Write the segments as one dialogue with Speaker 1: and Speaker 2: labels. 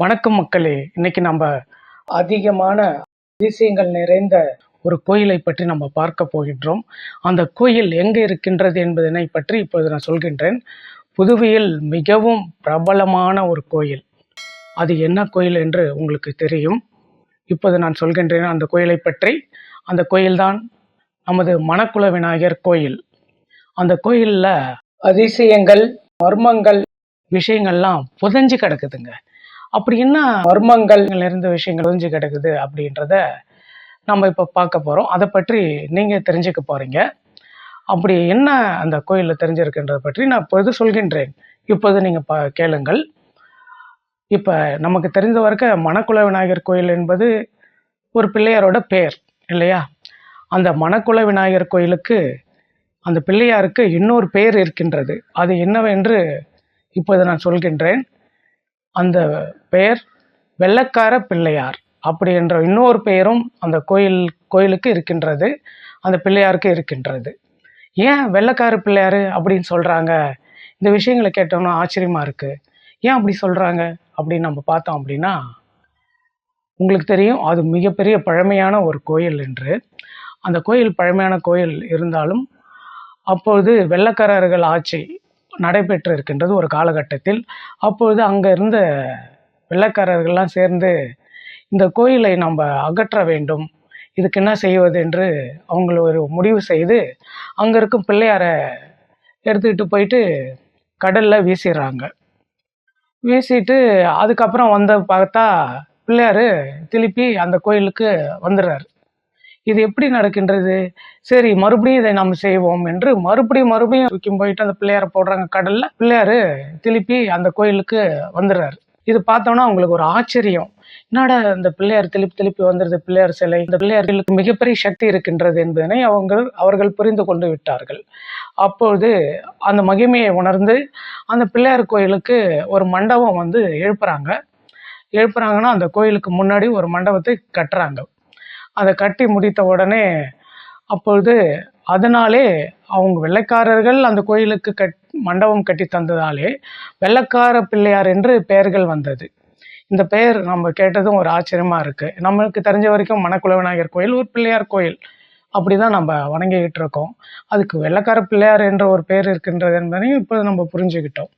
Speaker 1: வணக்கம் மக்களே. இன்னைக்கு நம்ம அதிகமான அதிசயங்கள் நிறைந்த ஒரு கோயிலை பற்றி நம்ம பார்க்க போகின்றோம். அந்த கோயில் எங்கே இருக்கின்றது என்பதனை பற்றி இப்போது நான் சொல்கின்றேன். புதுவையில் மிகவும் பிரபலமான ஒரு கோயில். அது என்ன கோயில் என்று உங்களுக்கு தெரியும். இப்போது நான் சொல்கின்றேன் அந்த கோயிலை பற்றி. அந்த கோயில்தான் நமது மணக்குல விநாயகர் கோயில். அந்த கோயிலில் அதிசயங்கள் மர்மங்கள் விஷயங்கள்லாம் புதைஞ்சு கிடக்குதுங்க. அப்படி என்ன மர்மங்கள் இருந்த விஷயங்கள் ஒழிஞ்சு கிடக்குது அப்படின்றத நம்ம இப்போ பார்க்க போகிறோம் அதை பற்றி நீங்கள் தெரிஞ்சுக்க போகிறீங்க அப்படி என்ன அந்த கோயிலில் தெரிஞ்சிருக்குன்றதை பற்றி நான் இப்பொழுது சொல்கின்றேன். இப்போது நீங்கள் ப கேளுங்கள். இப்போ நமக்கு தெரிந்த வரைக்கும் மணக்குள விநாயகர் கோயில் என்பது ஒரு பிள்ளையாரோட பேர் இல்லையா? அந்த மணக்குள விநாயகர் கோயிலுக்கு அந்த பிள்ளையாருக்கு இன்னொரு பெயர் இருக்கின்றது. அது என்னவென்று இப்போது நான் சொல்கின்றேன். அந்த பெயர் வெள்ளக்கார பிள்ளையார் அப்படி என்ற இன்னொரு பெயரும் அந்த கோயில் கோயிலுக்கு இருக்கின்றது. அந்த பிள்ளையாருக்கு இருக்கின்றது. ஏன் வெள்ளக்கார பிள்ளையார் அப்படின்னு சொல்கிறாங்க இந்த விஷயங்களை கேட்டோம்னா ஆச்சரியமாக இருக்குது ஏன் அப்படி சொல்கிறாங்க அப்படின்னு நம்ம பார்த்தோம் அப்படின்னா உங்களுக்கு தெரியும் அது மிகப்பெரிய பழமையான ஒரு கோயில் என்று. அந்த கோயில் பழமையான கோயில் இருந்தாலும் அப்பொழுது வெள்ளக்காரர்கள் ஆட்சி நடைபெற்று இருக்கின்றது ஒரு காலகட்டத்தில். அப்பொழுது அங்கே இருந்த வெள்ளைக்காரர்கள்லாம் சேர்ந்து இந்த கோயிலை நம்ம அகற்ற வேண்டும். இதுக்கு என்ன செய்வது என்று அவங்கள ஒரு முடிவு செய்து அங்கே இருக்கும் பிள்ளையாரை எடுத்துக்கிட்டு போயிட்டு கடலில் வீசிடுறாங்க வீசிட்டு அதுக்கப்புறம் வந்த பார்த்தா பிள்ளையார் திருப்பி அந்த கோயிலுக்கு வந்துடுறாரு இது எப்படி நடக்கின்றது? சரி மறுபடியும் இதை நம்ம செய்வோம் என்று மறுபடியும் மறுபடியும் தூக்கி போயிட்டு அந்த பிள்ளையாரை போடுறாங்க கடலில். பிள்ளையார் திருப்பி அந்த கோயிலுக்கு வந்துடுறாரு இது பார்த்தோன்னா அவங்களுக்கு ஒரு ஆச்சரியம். என்னடா இந்த பிள்ளையார் திருப்பி திருப்பி வந்துருது பிள்ளையார் சிலை? இந்த பிள்ளையார்களுக்கு மிகப்பெரிய சக்தி இருக்கின்றது என்பதனை அவங்க அவர்கள் புரிந்து கொண்டு விட்டார்கள். அப்பொழுது அந்த மகிமையை உணர்ந்து அந்த பிள்ளையார் கோயிலுக்கு ஒரு மண்டபம் வந்து எழுப்புறாங்க. எழுப்புறாங்கன்னா அந்த கோயிலுக்கு முன்னாடி ஒரு மண்டபத்தை கட்டுறாங்க. அதை கட்டி முடித்த உடனே அப்பொழுது அதனாலே அவங்க வெள்ளைக்காரர்கள் அந்த கோயிலுக்கு கட் மண்டபம் கட்டி தந்ததாலே வெள்ளக்கார பிள்ளையார் என்று பெயர்கள் வந்தது. இந்த பெயர் நம்ம கேட்டதும் ஒரு ஆச்சரியமாக இருக்குது நம்மளுக்கு தெரிஞ்ச வரைக்கும் மணக்குள விநாயகர் கோயில் ஒரு பிள்ளையார் கோயில். அப்படி தான் நம்ம வணங்கிக்கிட்டு இருக்கோம். அதுக்கு வெள்ளக்கார பிள்ளையார் என்ற ஒரு பெயர் இருக்கின்றது என்பதையும் இப்போ நம்ம புரிஞ்சுக்கிட்டோம்.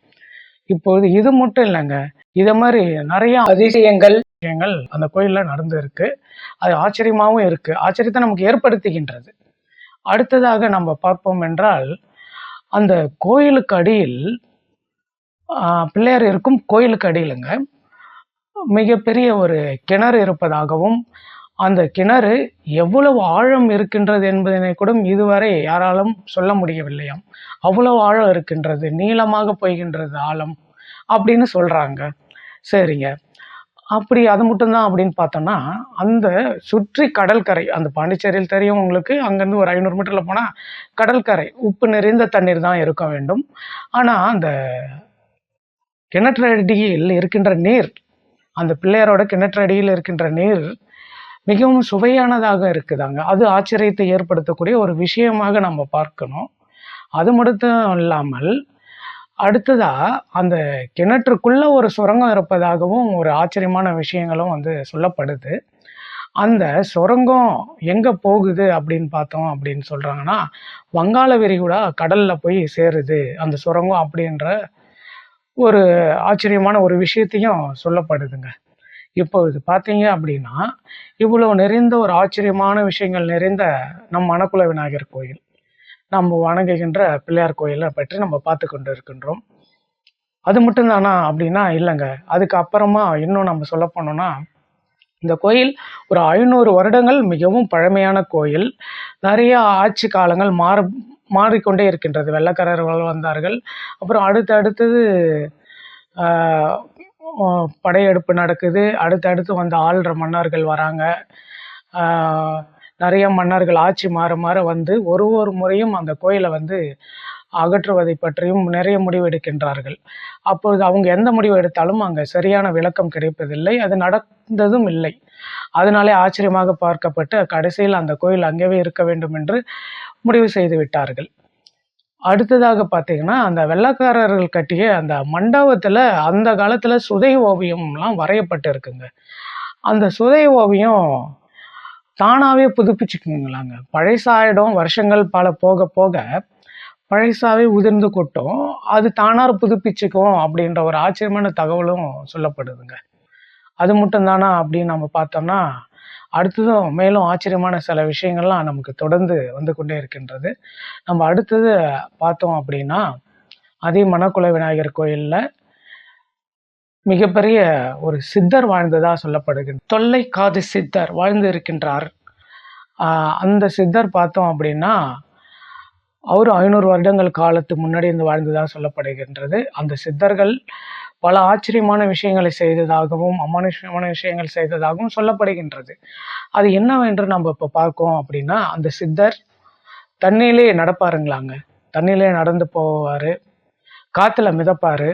Speaker 1: இப்போது இது மட்டும் இல்லைங்க. இதை மாதிரி நிறைய அதிசயங்கள் விஷயங்கள் அந்த கோயிலில் நடந்து இருக்கு அது ஆச்சரியமாகவும் இருக்குது ஆச்சரியத்தை நமக்கு ஏற்படுத்துகின்றது. அடுத்ததாக நம்ம பார்ப்போம் என்றால் அந்த கோயிலுக்கு அடியில் பிள்ளையார் இருக்கும் கோயிலுக்கு அடியிலுங்க மிகப்பெரிய ஒரு கிணறு இருப்பதாகவும் அந்த கிணறு எவ்வளவு ஆழம் இருக்கின்றது என்பதனை கூட இதுவரை யாராலும் சொல்ல முடியவில்லையாம். அவ்வளவு ஆழம் இருக்கின்றது நீளமாக போய்கின்றது ஆழம் அப்படின்னு சொல்கிறாங்க சரிங்க. அப்படி அது மட்டும்தான் அப்படின்னு பார்த்தோம்னா அந்த சுற்றி கடற்கரை அந்த பாண்டிச்சேரியில் தெரியும் உங்களுக்கு அங்கேருந்து ஒரு ஐநூறு மீட்டரில் போனால் கடற்கரை உப்பு நிறைந்த தண்ணீர் தான் இருக்க வேண்டும். ஆனால் அந்த கிணற்றடியில் இருக்கின்ற நீர் அந்த பிள்ளையாரோட கிணற்றடியில் இருக்கின்ற நீர் மிகவும் சுவையானதாக இருக்குதாங்க. அது ஆச்சரியத்தை ஏற்படுத்தக்கூடிய ஒரு விஷயமாக நம்ம பார்க்கணும். அது மட்டும் இல்லாமல் அடுத்ததாக அந்த கிணற்றுக்குள்ளே ஒரு சுரங்கம் இருப்பதாகவும் ஒரு ஆச்சரியமான விஷயங்களும் வந்து சொல்லப்படுது. அந்த சுரங்கம் எங்கே போகுது அப்படின்னு பார்த்தோம் அப்படின்னு சொல்கிறாங்கன்னா வங்காள விரிகுடா கடலில் போய் சேருது. அந்த சுரங்கம் அப்படின்ற ஒரு ஆச்சரியமான ஒரு விஷயத்தையும் சொல்லப்படுதுங்க. இப்போ இது பார்த்தீங்க அப்படின்னா இவ்வளோ நிறைந்த ஒரு ஆச்சரியமான விஷயங்கள் நிறைந்த நம் மணக்குல விநாயகர் கோயில். நம்ம வணங்குகின்ற பிள்ளையார் கோயிலை பற்றி நம்ம பார்த்து கொண்டு இருக்கின்றோம் அது மட்டும்தானா அப்படின்னா இல்லைங்க. அதுக்கு அப்புறமா இன்னும் நம்ம சொல்ல போனோம்னா இந்த கோயில் ஒரு ஐநூறு வருடங்கள் மிகவும் பழமையான கோயில். நிறைய ஆட்சி காலங்கள் மாற மாறிக்கொண்டே இருக்கின்றது. வெள்ளக்காரர்கள் வந்தார்கள். அப்புறம் அடுத்து அடுத்தது படையெடுப்பு நடக்குது. அடுத்தடுத்து வந்த ஆள்ற மன்னர்கள் வராங்க. நிறைய மன்னர்கள் ஆட்சி மாற மாற வந்து ஒரு ஒரு முறையும் அந்த கோயிலை வந்து அகற்றுவதை பற்றியும் நிறைய முடிவு எடுக்கின்றார்கள் அப்பொழுது அவங்க எந்த முடிவு எடுத்தாலும் அங்கே சரியான விளக்கம் கிடைப்பதில்லை அது நடந்ததும் இல்லை. அதனாலே ஆச்சரியமாக பார்க்கப்பட்டு கடைசியில் அந்த கோயில் அங்கேவே இருக்க வேண்டும் என்று முடிவு செய்து விட்டார்கள். அடுத்ததாக பார்த்தீங்கன்னா அந்த வெள்ளக்காரர்கள் கட்டிய அந்த மண்டபத்தில் அந்த காலத்தில் சுதை ஓவியம்லாம் வரையப்பட்டு இருக்குங்க அந்த சுதை ஓவியம் தானாகவே புதுப்பிச்சுக்குங்களாங்க. பழசாயிடும் வருஷங்கள் பல போக போக பழைசாவே உதிர்ந்து கொட்டும். அது தானாக புதுப்பிச்சுக்கும் அப்படின்ற ஒரு ஆச்சரியமான தகவலும் சொல்லப்படுதுங்க. அது மட்டும்தானா அப்படின்னு நம்ம பார்த்தோம்னா அடுத்ததும் மேலும் ஆச்சரியமான சில விஷயங்கள்லாம் நமக்கு தொடர்ந்து வந்து கொண்டே இருக்கின்றது. நம்ம அடுத்தது பார்த்தோம் அப்படின்னா அதே மணக்குள விநாயகர் கோயிலில் மிகப்பெரிய ஒரு சித்தர் வாழ்ந்ததாக சொல்லப்படுகிறது தொல்லை காது சித்தர் வாழ்ந்து இருக்கின்றார். அந்த சித்தர் பார்த்தோம் அப்படின்னா அவர் ஐநூறு வருடங்கள் காலத்து முன்னாடி இருந்து வாழ்ந்ததாக சொல்லப்படுகின்றது. அந்த சித்தர்கள் பல ஆச்சரியமான விஷயங்களை செய்ததாகவும் அமானுஷ்யமான விஷயங்கள் செய்ததாகவும் சொல்லப்படுகின்றது. அது என்னவென்று நம்ம இப்போ பார்க்கோம் அப்படின்னா அந்த சித்தர் தண்ணியிலே நடப்பாருங்களாங்க. தண்ணியிலே நடந்து போவார். காற்றுல மிதப்பார்.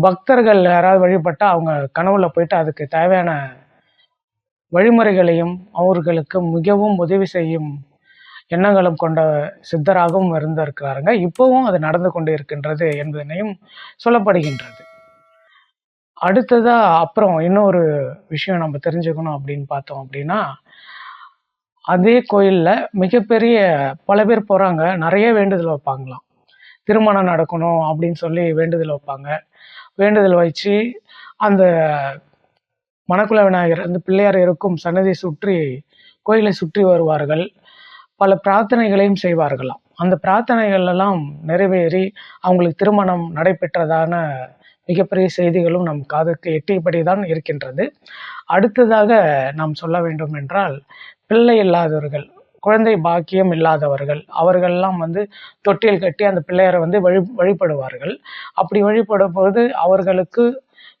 Speaker 1: பக்தர்கள் யாராவது வழிபட்டால் அவங்க கனவுல போயிட்டு அதுக்கு தேவையான வழிமுறைகளையும் அவர்களுக்கு மிகவும் உதவி செய்யும் எண்ணங்களும் கொண்ட சித்தராகவும் இருந்திருக்கிறாருங்க. இப்போவும் அது நடந்து கொண்டு இருக்கின்றது என்பதனையும் சொல்லப்படுகின்றது. அடுத்ததாக அப்புறம் இன்னொரு விஷயம் நம்ம தெரிஞ்சுக்கணும் அப்படின்னு பார்த்தோம் அப்படின்னா அதே கோயிலில் மிகப்பெரிய பல பேர் போகிறாங்க நிறைய வேண்டுதல் வைப்பாங்களாம். திருமணம் நடக்கணும் அப்படின்னு சொல்லி வேண்டுதல் வைப்பாங்க. வேண்டுதல் வச்சு அந்த மணக்குள விநாயகர் அந்த பிள்ளையார் இருக்கும் சன்னதியை சுற்றி கோயிலை சுற்றி வருவார்கள். பல பிரார்த்தனைகளையும் செய்வார்களாம். அந்த பிரார்த்தனைகள் எல்லாம் நிறைவேறி அவங்களுக்கு திருமணம் நடைபெற்றதான மிகப்பெரிய செய்திகளும் நம் காதுக்கு எட்டியபடி தான் இருக்கின்றது. அடுத்ததாக நாம் சொல்ல வேண்டும் என்றால் பிள்ளை இல்லாதவர்கள் குழந்தை பாக்கியம் இல்லாதவர்கள் அவர்கள்லாம் வந்து தொட்டில் கட்டி அந்த பிள்ளையாரை வந்து வழி வழிபடுவார்கள். அப்படி வழிபடும் போது அவர்களுக்கு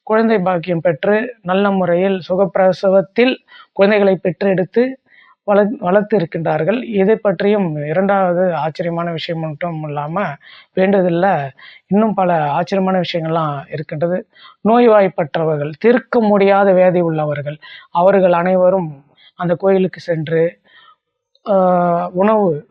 Speaker 1: குழந்தை பாக்கியம் பெற்று நல்ல முறையில் சுகப்பிரசவத்தில் குழந்தைகளை பெற்றெடுத்து வள வளர்த்து இருக்கின்றார்கள் இதை பற்றியும் இரண்டாவது ஆச்சரியமான விஷயம் மட்டும் இல்லாமல் வேண்டதில்ல இன்னும் பல ஆச்சரியமான விஷயங்கள்லாம் இருக்கின்றது. நோய்வாய்ப்பற்றவர்கள் தீர்க்க முடியாத வேதி உள்ளவர்கள் அவர்கள் அனைவரும் அந்த கோயிலுக்கு சென்று உணவு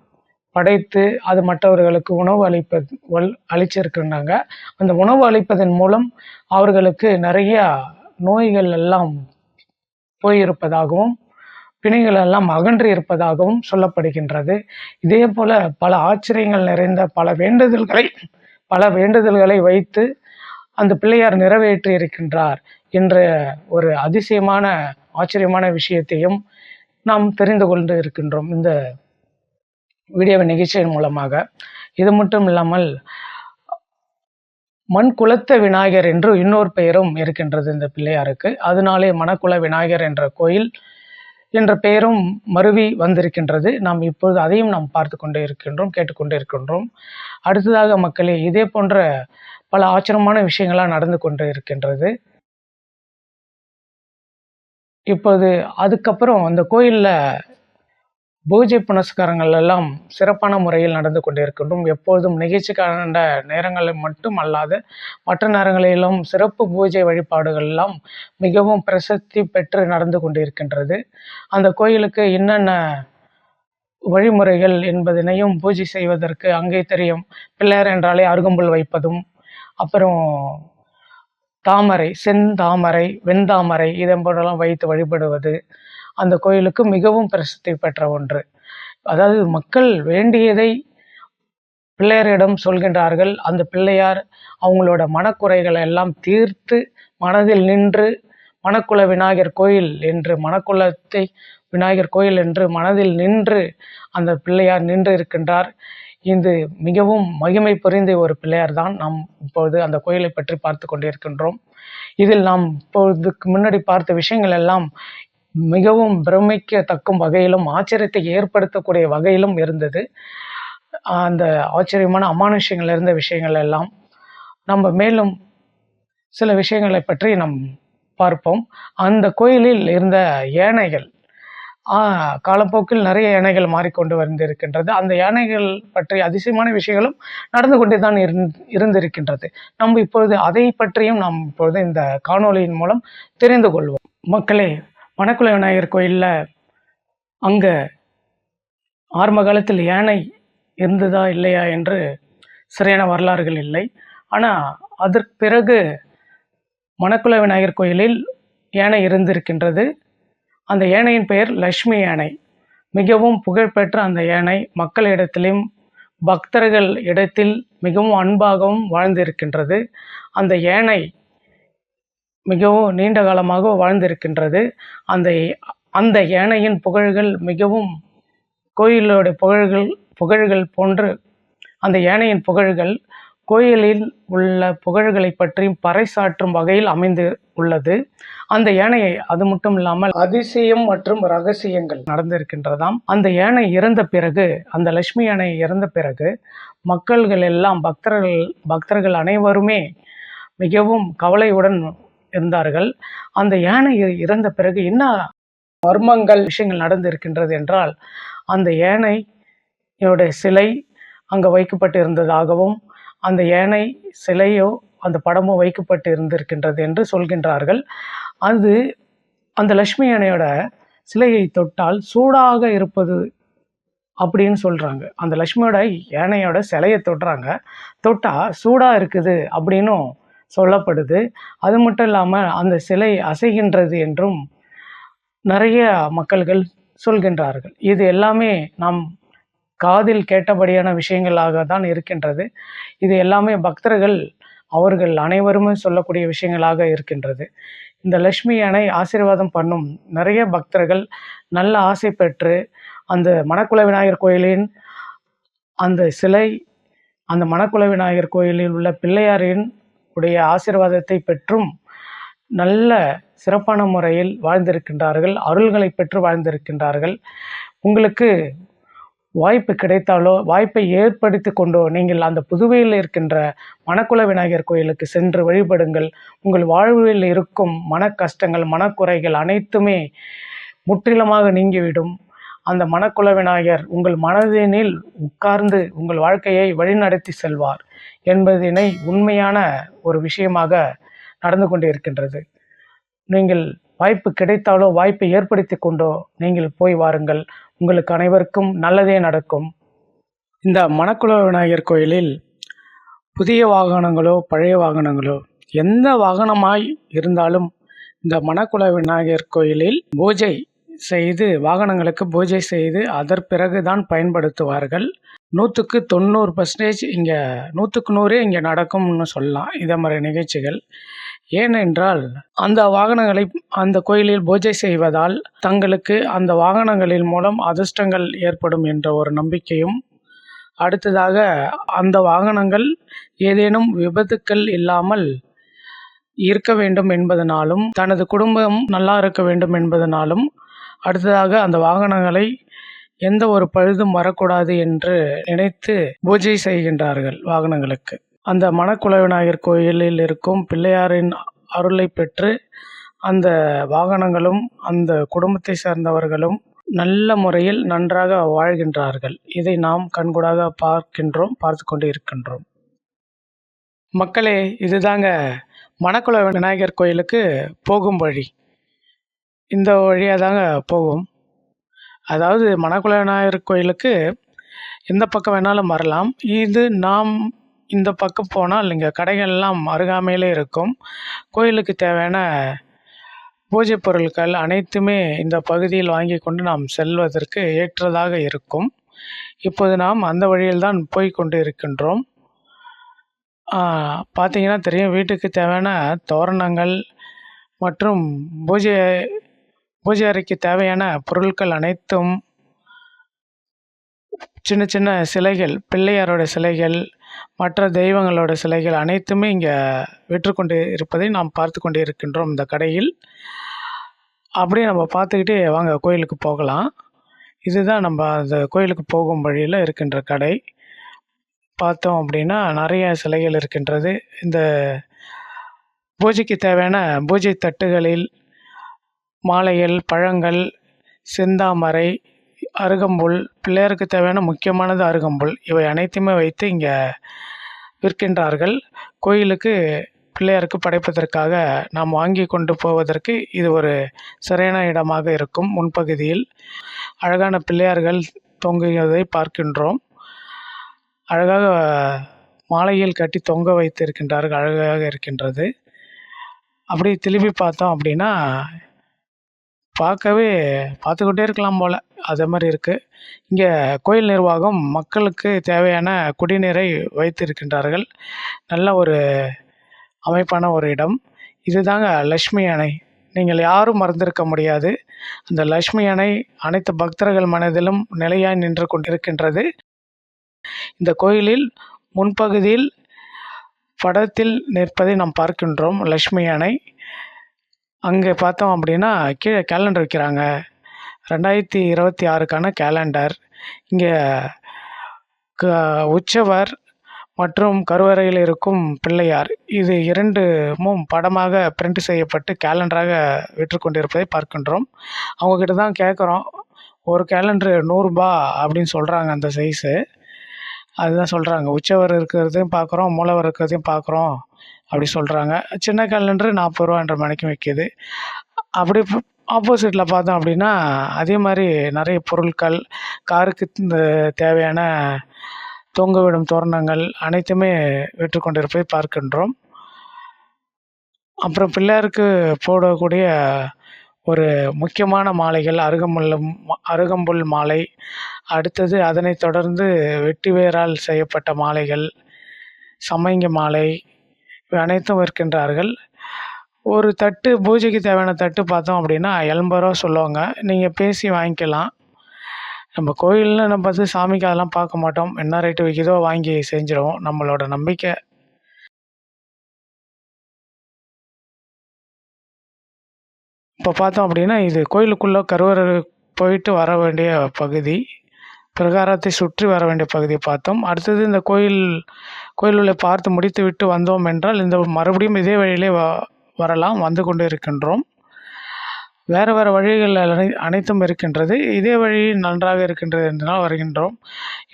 Speaker 1: படைத்து அது மற்றவர்களுக்கு உணவு அளிப்பது வல்- அளிச்சிருக்கின்றாங்க. அந்த உணவு அளிப்பதன் மூலம் அவர்களுக்கு நிறையா நோய்கள் எல்லாம் போயிருப்பதாகவும் பிணிகள் எல்லாம் அகன்று இருப்பதாகவும் சொல்லப்படுகின்றது. இதே போல பல ஆச்சரியங்கள் நிறைந்த பல வேண்டுதல்களை பல வேண்டுதல்களை வைத்து அந்த பிள்ளையார் நிறைவேற்றி இருக்கின்றார் என்ற ஒரு அதிசயமான ஆச்சரியமான விஷயத்தையும் நாம் தெரிந்து கொண்டு இருக்கின்றோம் இந்த வீடியோ நிகழ்ச்சியின் மூலமாக. இது மட்டும் இல்லாமல் மண் குலத்த விநாயகர் என்று இன்னொரு பெயரும் இருக்கின்றது இந்த பிள்ளையாருக்கு. அதனாலே மணக்குல விநாயகர் என்ற கோயில் என்ற பெயரும் மருவி வந்திருக்கின்றது. நாம் இப்பொழுது அதையும் நாம் பார்த்து கொண்டே இருக்கின்றோம் கேட்டுக்கொண்டே இருக்கின்றோம். அடுத்ததாக மக்களே இதே போன்ற பல ஆச்சரியமான விஷயங்களாக நடந்து கொண்டு இருக்கின்றது. இப்போது அதுக்கப்புறம் அந்த கோயிலில் பூஜை புனஸ்காரங்கள் எல்லாம் சிறப்பான முறையில் நடந்து கொண்டிருக்கட்டும் எப்பொழுதும் நிகழ்ச்சிக்கான நேரங்களில் மட்டும் அல்லாது மற்ற நேரங்களிலும் சிறப்பு பூஜை வழிபாடுகள் எல்லாம் மிகவும் பிரசித்தி பெற்று நடந்து கொண்டிருக்கின்றது. அந்த கோயிலுக்கு என்னென்ன வழிமுறைகள் என்பதனையும் பூஜை செய்வதற்கு அங்கே தெரியும். பிள்ளையார் என்றாலே அருகம்புல் வைப்பதும் அப்புறம் தாமரை செந்தாமரை வெண்தாமரை இதன் போன்றெல்லாம் வைத்து வழிபடுவது அந்த கோயிலுக்கு மிகவும் பிரசித்தி பெற்ற ஒன்று. அதாவது மக்கள் வேண்டியதை பிள்ளையரிடம் சொல்கின்றார்கள். அந்த பிள்ளையார் அவங்களோட மனக்குறைகளை எல்லாம் தீர்த்து மனதில் நின்று மணக்குள விநாயகர் கோயில் என்று மணக்குளத்தை விநாயகர் கோயில் என்று மனதில் நின்று அந்த பிள்ளையார் நின்று இருக்கின்றார். இது மிகவும் மகிமை புரிந்த ஒரு பிள்ளையார் தான் நாம் இப்பொழுது அந்த கோயிலை பற்றி பார்த்து கொண்டிருக்கின்றோம். இதில் நாம் இப்பொழுதுக்கு முன்னாடி பார்த்த விஷயங்கள் எல்லாம் மிகவும் பிரமிக்கத்தக்கும் வகையிலும் ஆச்சரியத்தை ஏற்படுத்தக்கூடிய வகையிலும் இருந்தது. அந்த ஆச்சரியமான அமானுஷ்யங்கள் இருந்த விஷயங்கள் எல்லாம் நம்ம மேலும் சில விஷயங்களை பற்றி நாம் பார்ப்போம். அந்த கோயிலில் இருந்த யானைகள் காலப்போக்கில் நிறைய யானைகள் மாறிக்கொண்டு வந்திருக்கின்றது. அந்த யானைகள் பற்றி அதிசயமான விஷயங்களும் நடந்து கொண்டே தான் இருந்- இருந்திருக்கின்றது. நம்ம இப்பொழுது அதை பற்றியும் நாம் இப்பொழுது இந்த காணொளியின் மூலம் தெரிந்து கொள்வோம். மக்களே மணக்குள விநாயகர் கோயிலில் அங்கே ஆரம்ப காலத்தில் யானை இருந்ததா இல்லையா என்று சரியான வரலாறுகள் இல்லை. ஆனால் அதற்கு பிறகு மணக்குள விநாயகர் கோயிலில் யானை இருந்திருக்கின்றது. அந்த யானையின் பெயர் லக்ஷ்மி யானை. மிகவும் புகழ்பெற்ற அந்த யானை மக்களிடத்திலும் பக்தர்கள் இடத்தில் மிகவும் அன்பாகவும் வாழ்ந்திருக்கின்றது. அந்த யானை மிகவும் நீண்ட காலமாக வாழ்ந்திருக்கின்றது. அந்த அந்த யானையின் புகழ்கள் மிகவும் கோயிலோட புகழ்கள் புகழ்கள் போன்று அந்த யானையின் புகழ்கள் கோயிலில் உள்ள புகழ்களை பற்றியும் பறைசாற்றும் வகையில் அமைந்து உள்ளது. அந்த யானையை அது மட்டும் இல்லாமல் அதிசயம் மற்றும் ரகசியங்கள் நடந்திருக்கின்றதாம். அந்த யானை இறந்த பிறகு அந்த லட்சுமி யானை இறந்த பிறகு மக்கள்கள் எல்லாம் பக்தர்கள் பக்தர்கள் அனைவருமே மிகவும் கவலையுடன் இருந்தார்கள். அந்த யானை இறந்த பிறகு என்ன மர்மங்கள் விஷயங்கள் நடந்திருக்கின்றது என்றால் அந்த யானையோட சிலை அங்கே வைக்கப்பட்டு இருந்ததாகவும் அந்த யானை சிலையோ அந்த படமோ வைக்கப்பட்டு இருந்திருக்கின்றது என்று சொல்கின்றார்கள். அது அந்த லக்ஷ்மி யானையோட சிலையை தொட்டால் சூடாக இருப்பது அப்படின்னு சொல்கிறாங்க அந்த லக்ஷ்மியோட யானையோட சிலையை தொடுறாங்க. தொட்டால் சூடாக இருக்குது அப்படின்னும் சொல்லப்படுது. அது மட்டும் இல்லாமல் அந்த சிலை அசைகின்றது என்றும் நிறைய மக்கள்கள் சொல்கின்றார்கள். இது எல்லாமே நாம் காதில் கேட்டபடியான விஷயங்களாக தான் இருக்கின்றது. இது எல்லாமே பக்தர்கள் அவர்கள் அனைவருமே சொல்லக்கூடிய விஷயங்களாக இருக்கின்றது. இந்த லக்ஷ்மி யானை ஆசீர்வாதம் பண்ணும் நிறைய பக்தர்கள் நல்ல ஆசை பெற்று அந்த மணக்குள விநாயகர் கோயிலின் அந்த சிலை அந்த மணக்குள விநாயகர் கோயிலில் உள்ள பிள்ளையாரின் உடைய ஆசீர்வாதத்தை பெற்றும் நல்ல சிறப்பான முறையில் வாழ்ந்திருக்கின்றார்கள் அருள்களை பெற்று வாழ்ந்திருக்கின்றார்கள். உங்களுக்கு வாய்ப்பு கிடைத்தாலோ வாய்ப்பை ஏற்படுத்தி கொண்டோ நீங்கள் அந்த புதுவையில் இருக்கின்ற மணக்குல விநாயகர் கோயிலுக்கு சென்று வழிபடுங்கள். உங்கள் வாழ்வில் இருக்கும் மன கஷ்டங்கள் மனக்குறைகள் அனைத்துமே முற்றிலுமாக நீங்கிவிடும். அந்த மணக்குல விநாயகர் உங்கள் மனதினில் உட்கார்ந்து உங்கள் வாழ்க்கையை வழிநடத்தி செல்வார் என்பதினை உண்மையான ஒரு விஷயமாக நடந்து கொண்டு இருக்கின்றது நீங்கள் வாய்ப்பு கிடைத்தாலோ வாய்ப்பை ஏற்படுத்தி கொண்டோ நீங்கள் போய் வாருங்கள். உங்களுக்கு அனைவருக்கும் நல்லதே நடக்கும். இந்த மணக்குள விநாயகர் கோயிலில் புதிய வாகனங்களோ பழைய வாகனங்களோ எந்த வாகனமாய் இருந்தாலும் இந்த மணக்குள விநாயகர் கோயிலில் பூஜை செய்து வாகனங்களுக்கு பூஜை செய்து அதற் பிறகு தான் பயன்படுத்துவார்கள். நூற்றுக்கு தொண்ணூறு பர்சன்டேஜ் இங்கே நூற்றுக்கு நூறே இங்கே நடக்கும்னு சொல்லலாம். இதே மாதிரி நிகழ்ச்சிகள். ஏனென்றால் அந்த வாகனங்களை அந்த கோயிலில் பூஜை செய்வதால் தங்களுக்கு அந்த வாகனங்களின் மூலம் அதிர்ஷ்டங்கள் ஏற்படும் என்ற ஒரு நம்பிக்கையும் அடுத்ததாக அந்த வாகனங்கள் ஏதேனும் விபத்துக்கள் இல்லாமல் இருக்க வேண்டும் என்பதனாலும் தனது குடும்பம் நல்லா இருக்க வேண்டும் என்பதனாலும் அடுத்ததாக அந்த வாகனங்களை எந்த ஒரு பழுதும் வரக்கூடாது என்று நினைத்து பூஜை செய்கின்றார்கள் வாகனங்களுக்கு. அந்த மணக்குள விநாயகர் கோயிலில் இருக்கும் பிள்ளையாரின் அருளை பெற்று அந்த வாகனங்களும் அந்த குடும்பத்தை சேர்ந்தவர்களும் நல்ல முறையில் நன்றாக வாழ்கின்றார்கள். இதை நாம் கண்கூடாக பார்க்கின்றோம் பார்த்து கொண்டு இருக்கின்றோம் மக்களே இதுதாங்க மணக்குள விநாயகர் கோயிலுக்கு போகும் வழி. இந்த வழியாக தாங்க போகும். அதாவது மணக்குள விநாயகர் கோயிலுக்கு எந்த பக்கம் வேணாலும் வரலாம். இது நாம் இந்த பக்கம் போனால் இங்கே கடைகள்லாம் அருகாமையிலே இருக்கும். கோயிலுக்கு தேவையான பூஜை பொருட்கள் அனைத்துமே இந்த பகுதியில் வாங்கி கொண்டு நாம் செல்வதற்கு ஏற்றதாக இருக்கும். இப்போது நாம் அந்த வழியில்தான் போய் கொண்டு இருக்கின்றோம் பார்த்தீங்கன்னா தெரியும் வீட்டுக்கு தேவையான தோரணங்கள் மற்றும் பூஜை பூஜை அறைக்கு தேவையான பொருட்கள் அனைத்தும் சின்ன சின்ன சிலைகள் பிள்ளையாரோட சிலைகள் மற்ற தெய்வங்களோட சிலைகள் அனைத்துமே இங்கே விற்றுக்கொண்டு இருப்பதை நாம் பார்த்து கொண்டு இருக்கின்றோம் இந்த கடையில். அப்படியே நம்ம பார்த்துக்கிட்டே வாங்க கோயிலுக்கு போகலாம். இதுதான் நம்ம அந்த கோயிலுக்கு போகும் வழியில் இருக்கின்ற கடை. பார்த்தோம் அப்படின்னா நிறைய சிலைகள் இருக்கின்றது. இந்த பூஜைக்கு தேவையான பூஜை தட்டுகளில் மாலைகள் பழங்கள் செந்தாமரை அருகம்புல் பிள்ளையாருக்கு தேவையான முக்கியமானது அருகம்புல். இவை அனைத்துமே வைத்து இங்கே விற்கின்றார்கள். கோயிலுக்கு பிள்ளையாருக்கு படைப்பதற்காக நாம் வாங்கி கொண்டு போவதற்கு இது ஒரு சரியான இடமாக இருக்கும் முன்பகுதியில். அழகான பிள்ளையார்கள் தொங்குவதை பார்க்கின்றோம். அழகாக மாலையில் கட்டி தொங்க வைத்திருக்கின்றார்கள் அழகாக இருக்கின்றது. அப்படி திரும்பி பார்த்தோம் அப்படின்னா பார்க்கவே பார்த்துக்கிட்டே இருக்கலாம் போல். அது மாதிரி இருக்குது இங்கே கோயில் நிர்வாகம் மக்களுக்கு தேவையான குடிநீரை வைத்திருக்கின்றார்கள். நல்ல ஒரு அமைப்பான ஒரு இடம். இதுதாங்க லக்ஷ்மி அணை. நீங்கள் யாரும் மறந்திருக்க முடியாது. அந்த லக்ஷ்மி அணை அனைத்து பக்தர்கள் மனதிலும் நிலையாய் நின்று கொண்டிருக்கின்றது. இந்த கோயிலில் முன்பகுதியில் படத்தில் நிற்பதை நாம் பார்க்கின்றோம். லக்ஷ்மி அணை. அங்கே பார்த்தோம் அப்படின்னா கீழே கேலண்டர் வைக்கிறாங்க. ரெண்டாயிரத்தி இருபத்தி ஆறுக்கான கேலண்டர் இங்கே க உற்சவர் மற்றும் கருவறையில் இருக்கும் பிள்ளையார். இது இரண்டுமும் படமாக பிரிண்ட் செய்யப்பட்டு கேலண்டராக விற்றுக்கொண்டிருப்பதை பார்க்கின்றோம். அவங்கக்கிட்ட தான் கேட்குறோம். ஒரு கேலண்டரு நூறுரூபா அப்படின்னு சொல்கிறாங்க அந்த சைஸு அதுதான் சொல்கிறாங்க உச்சவர் இருக்கிறதையும் பார்க்குறோம் மூலவர் இருக்கிறதையும் பார்க்குறோம். அப்படி சொல்கிறாங்க சின்ன கேலண்டரு நாற்பது ரூபான்ற மணிக்கு விற்கிது. அப்படி ஆப்போசிட்டில் பார்த்தோம் அப்படின்னா அதே மாதிரி நிறைய பொருட்கள் காருக்கு இந்த தேவையான தொங்கவிடும் தோரணங்கள் அனைத்துமே விற்று பார்க்கின்றோம். அப்புறம் பிள்ளையாருக்கு போடக்கூடிய ஒரு முக்கியமான மாலைகள் அருகம்புல்லும் அருகம்புல் மாலை அடுத்தது அதனைத் தொடர்ந்து வெட்டி வேரால் செய்யப்பட்ட மாலைகள் சமயங்க மாலை அனைத்தும் விற்கின்றார்கள் ஒரு தட்டு பூஜைக்கு தேவையான தட்டு பார்த்தோம் அப்படின்னா எண்பது ரூபா சொல்லுவாங்க. நீங்கள் பேசி வாங்கிக்கலாம். நம்ம கோயிலில் நம்ம பார்த்து சாமிக்கு அதெல்லாம் பார்க்க மாட்டோம். என்ன ரேட்டு விற்கிதோ வாங்கி செஞ்சிடுவோம் நம்மளோட நம்பிக்கை. இப்போ பார்த்தோம் அப்படின்னா இது கோயிலுக்குள்ளே கருவறை போயிட்டு வர வேண்டிய பகுதி. பிரகாரத்தை சுற்றி வர வேண்டிய பகுதியை பார்த்தோம். அடுத்தது இந்த கோயில் கோயிலுள்ளே பார்த்து முடித்து விட்டு வந்தோம் என்றால் இந்த மறுபடியும் இதே வழியிலே வ வரலாம் வந்து கொண்டு இருக்கின்றோம் வேறு வேறு வழிகள் அனை அனைத்தும் இருக்கின்றது. இதே வழி நன்றாக இருக்கின்றது என்றால் வருகின்றோம்.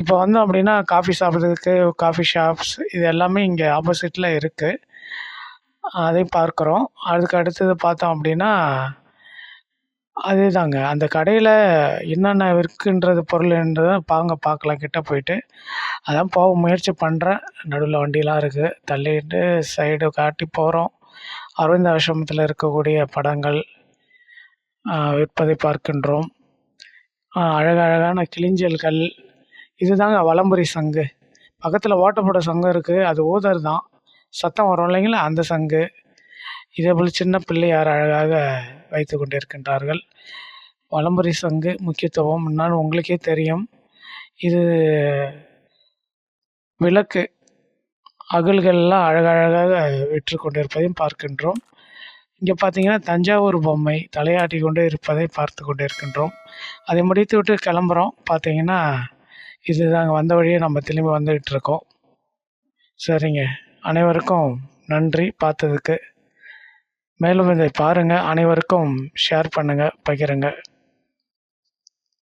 Speaker 1: இப்போ வந்தோம் அப்படின்னா காஃபி சாப்பிட்றதுக்கு காஃபி ஷாப்ஸ் இது எல்லாமே இங்கே ஆப்போசிட்டில் இருக்குது அதை பார்க்குறோம். அதுக்கு அடுத்தது பார்த்தோம் அப்படின்னா அதேதாங்க. அந்த கடையில் என்னென்ன இருக்குன்றது பொருள் என்றதை வாங்க பார்க்கலாம் கிட்ட போயிட்டு அதான் போக முயற்சி பண்ணுறேன் நடுவில் வண்டிலாம் இருக்குது தள்ளிட்டு சைடு காட்டி போகிறோம் அரவிந்த் ஆசிரமத்தில் இருக்கக்கூடிய படங்கள் விற்பதை பார்க்கின்றோம். அழகழகான கிளிஞ்சல்கள் இதுதாங்க வலம்புரி சங்கு. பக்கத்தில் ஓட்டப்பட சங்கம் இருக்குது அது ஊதர் தான். சத்தம் வரும் இல்லைங்களா? அந்த சங்கு. இதே போல் சின்ன பிள்ளையார் அழகாக வைத்து கொண்டிருக்கின்றார்கள் வலம்புரி சங்கு முக்கியத்துவம் முன்னால் உங்களுக்கே தெரியும். இது விளக்கு அகல்கள்லாம் அழகழகாக விற்று கொண்டிருப்பதையும் பார்க்கின்றோம். இங்கே பார்த்தீங்கன்னா தஞ்சாவூர் பொம்மை தலையாட்டி கொண்டு இருப்பதை பார்த்து கொண்டு இருக்கின்றோம் அதை முடித்து விட்டு கிளம்புறோம். பார்த்தீங்கன்னா இதுதாங்க வந்த வழியே நம்ம திரும்பி வந்துகிட்டு இருக்கோம். சரிங்க. அனைவருக்கும் நன்றி. பார்த்ததுக்கு மேலும் இதை பாருங்கள் அனைவருக்கும் ஷேர் பண்ணுங்கள் பகிருங்கள்